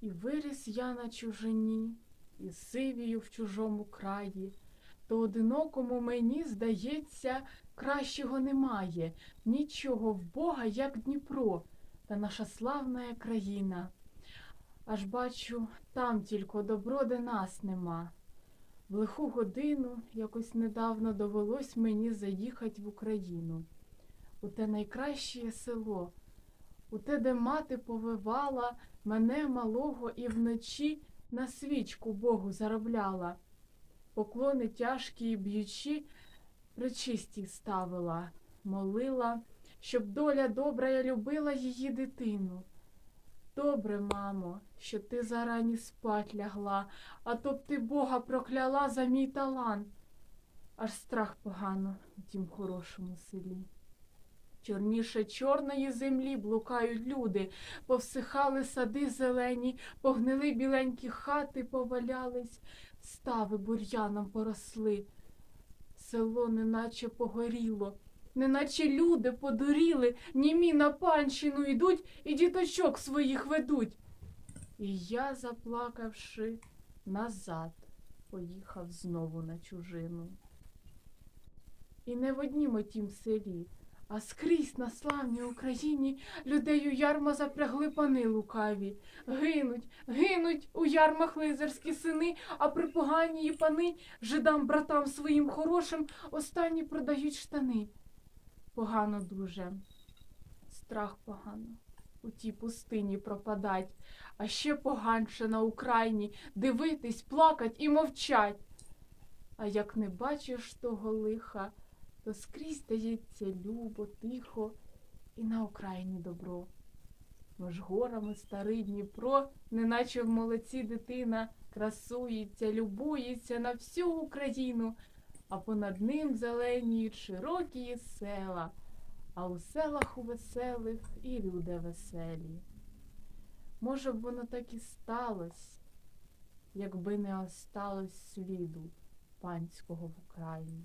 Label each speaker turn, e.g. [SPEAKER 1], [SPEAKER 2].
[SPEAKER 1] І виріс я на чужині, і сивію в чужому краї, то одинокому мені, здається, кращого немає, нічого в Бога, як Дніпро, та наша славна країна. Аж бачу, там тільки добро, де нас нема. В лиху годину якось недавно довелось мені заїхати в Україну, у те найкраще село, у те, де мати повивала мене малого і вночі на свічку Богу заробляла. Поклони тяжкі і б'ючі причисті ставила, молила, щоб доля добра я любила її дитину. Добре, мамо, що ти зарані спать лягла, а то б ти Бога прокляла за мій талант. Аж страх погано у тім хорошому селі. Чорніше чорної землі блукають люди, повсихали сади зелені, погнили біленькі хати, повалялись, стави бур'яном поросли. Село неначе погоріло, неначе люди подуріли, німі на панщину йдуть і діточок своїх ведуть. І я, заплакавши, назад поїхав знову на чужину. І не в однім тім селі, а скрізь на славній Україні людей у ярма запрягли пани лукаві. Гинуть, гинуть у ярмах лизерські сини, а при поганії пани жидам братам своїм хорошим останні продають штани. Погано дуже, страх погано. У тій пустині пропадать, а ще поганше на Україні дивитись, плакать і мовчать. А як не бачиш того лиха, то скрізь здається любо, тихо і на Україні добро. Між горами старий Дніпро, неначе в молодці дитина, красується, любується на всю Україну, а понад ним зеленіють широкі села, а у селах у веселих і люди веселі. Може б воно так і сталось, якби не осталось сліду панського в Україні.